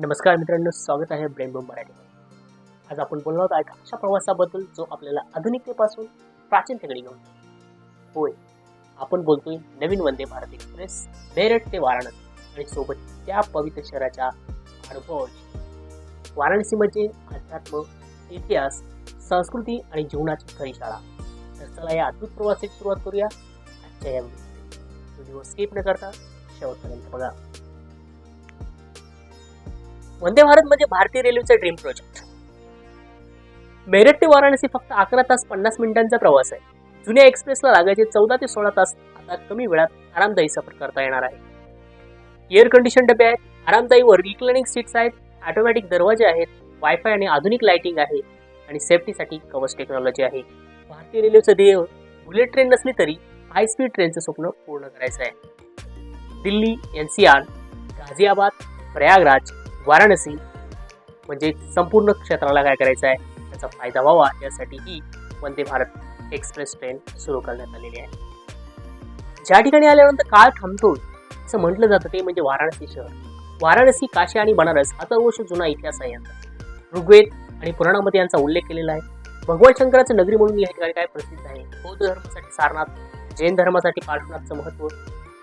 नमस्कार मित्रांनो स्वागत आहे ब्रेनबोम मराठीमध्ये आज आपण बोलणार आहोत अशा प्रवासाबद्दल जो आपल्याला आधुनिकतेपासून प्राचीनतेकडे घेऊन होय आपण बोलतोय नवीन वंदे भारत एक्सप्रेस मेरठ ते वाराणसी. आणि सोबत त्या पवित्र शहराच्या अनुभवाची वाराणसी म्हणजे अध्यात्म इतिहास संस्कृती आणि जीवनाची खरी शाळा. तर चला या अद्भुत प्रवासाची सुरुवात करूया आजच्या या व्हिडिओ स्किप न करता शेवटपर्यंत बघा. वंदे भारत म्हणजे भारतीय रेल्वेचा ड्रीम प्रोजेक्ट. मेरठ ते वाराणसी फक्त अकरा तास पन्नास मिनिटांचा प्रवास आहे. जुन्या एक्सप्रेसला लागायचे चौदा ते सोळा तास आता कमी वेळात आरामदायी सफर करता येणार आहे. एअर कंडिशन डबे आहेत आरामदायी व रिक्लाइनिंग सीट्स आहेत ऑटोमॅटिक दरवाजे आहेत वायफाय आणि आधुनिक लाइटिंग आहे आणि सेफ्टीसाठी कवच टेक्नॉलॉजी आहे. भारतीय रेल्वेचं ध्येय बुलेट ट्रेन नसली तरी हाय स्पीड ट्रेनचं स्वप्न पूर्ण करायचं आहे. Delhi N C R Ghaziabad Prayagraj Varanasi म्हणजे संपूर्ण क्षेत्राला काय करायचं आहे त्याचा फायदा व्हावा यासाठी ही वंदे भारत एक्सप्रेस ट्रेन सुरू करण्यात आलेली आहे. ज्या ठिकाणी आल्यानंतर काळ थांबतो असं म्हटलं जातं ते म्हणजे वाराणसी शहर. वाराणसी काशी आणि बनारस हा तर वर्ष जुना इतिहास आहे यांचा. ऋग्वेद आणि पुराणामध्ये यांचा उल्लेख केलेला आहे. भगवान शंकराचं नगरी म्हणून या ठिकाणी काय प्रसिद्ध आहे? बौद्ध धर्मासाठी सारनाथ जैन धर्मासाठी पार्श्वनाथचं महत्त्व.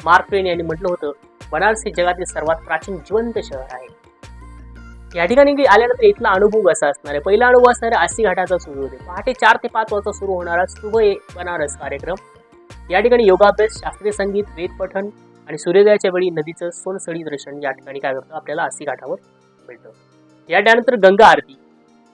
मार्क ट्वेन यांनी म्हटलं होतं बनारस हे जगातील सर्वात प्राचीन जिवंत शहर आहे. या ठिकाणी की आल्यानंतर इथला अनुभव कसा असणार आहे. पहिला अनुभव असणार आहे आसी घाटाचा सुरू होते. पहाटे चार ते पाच वाजता सुरू होणारा सुबह बनारस कार्यक्रम. या ठिकाणी योगाभ्यास शास्त्रीय संगीत वेद पठण आणि सूर्योदयाच्या वेळी नदीचं सोनसळी दर्शन या ठिकाणी काय करतं? आपल्याला आसी घाटावर मिळतं. या त्यानंतर गंगा आरती.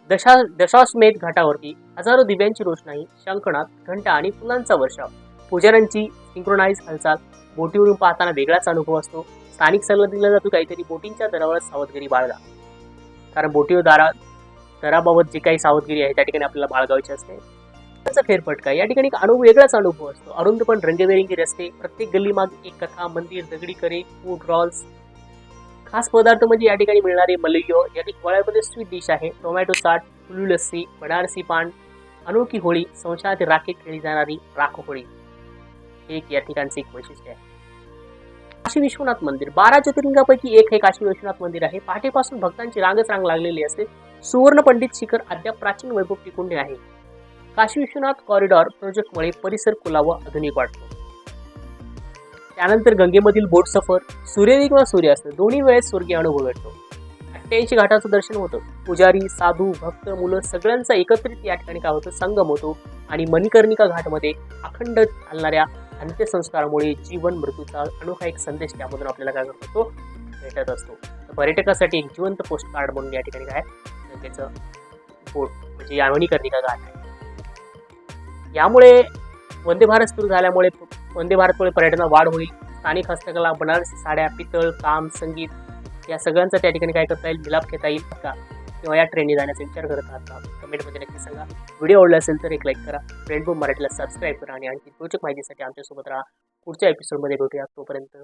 दशा दशाश्मेध घाटावरती हजारो दिव्यांची रोषणाई शंखनाथ घंटा आणि फुलांचा वर्षाव. पुजाऱ्यांची सिंक्रोनाइज हालचाल बोटीवरून पाहताना वेगळाच अनुभव असतो. स्थानिक सल्ला दिला जातो काहीतरी बोटींच्या दरावर सावधगिरी बाळगा. कारण बोटीव दारा दराबाबत जी काही सावधगिरी आहे त्या ठिकाणी आपल्याला बाळगायची असते. त्याचा फेरफटका या ठिकाणी एक अनुभव वेगळाच अनुभव असतो. अरुंद पण रंगबेरंगी रस्ते प्रत्येक गल्लीमाग एक कथा मंदिर दगडी करे फूड रॉल्स खास पदार्थ म्हणजे या ठिकाणी मिळणारे मलयो या ठिकाणी स्वीट डिश आहे. टोमॅटो चाट फुलू लस्सी बनारसी पान अनोखी होळी संशयात राखेत खेळली जाणारी राख होळी हे एक या ठिकाणचे एक वैशिष्ट्य आहे. काशी विश्वनाथ मंदिर. बारा ज्योतिर्लिंगापैकी एक हे काशी विश्वनाथ मंदिर आहे. पहाटेपासून भक्तांची रांगच रांग लागलेली असते. सुवर्ण पंडित शिखर अद्याप प्राचीन वैभव टिकून आहे. काशी विश्वनाथ कॉरिडॉर प्रोजेक्टमुळे परिसर खुला आधुनिक वाटतो. त्यानंतर गंगेमधील बोट सफर सूर्योदय किंवा सूर्यास्त दोन्ही वेळेस स्वर्गीय अनुभव भेटतो अठ्ठ्याऐंशी घाटाचं दर्शन होतं. पुजारी साधू भक्त मुलं सगळ्यांचा एकत्रित या ठिकाणी काय होतं? संगम होतो. आणि मणिकर्णिका घाटमध्ये अखंड चालणाऱ्या अंत्यसंस्कारामुळे जीवन मृत्यूचा अनोखा एक संदेश त्यामधून आपल्याला काय करतो तो भेटत असतो. तर पर्यटकासाठी एक जिवंत पोस्ट कार्ड म्हणून या ठिकाणी काय त्याचं बोट म्हणजे यावणी मणिकर्णिका गाठ आहे. यामुळे वंदे भारत सुरू झाल्यामुळे वंदे भारतमुळे पर्यटनात वाढ होईल. स्थानिक हस्तकला बनारसी साड्या पितळ काम संगीत या सगळ्यांचा त्या ठिकाणी काय करता येईल? मिलाप घेता येईल का? किंवा या ट्रेनने जाण्याचा विचार करत आहात का कमेंटमध्ये नक्की सांगा. व्हिडिओ आवडला असेल तर एक लाईक करा. फ्रेंडबुक मराठीला सबस्क्राईब करा आणि आणखी रोचक माहितीसाठी आमच्यासोबत राहा. पुढच्या एपिसोडमध्ये भेटूया. तोपर्यंत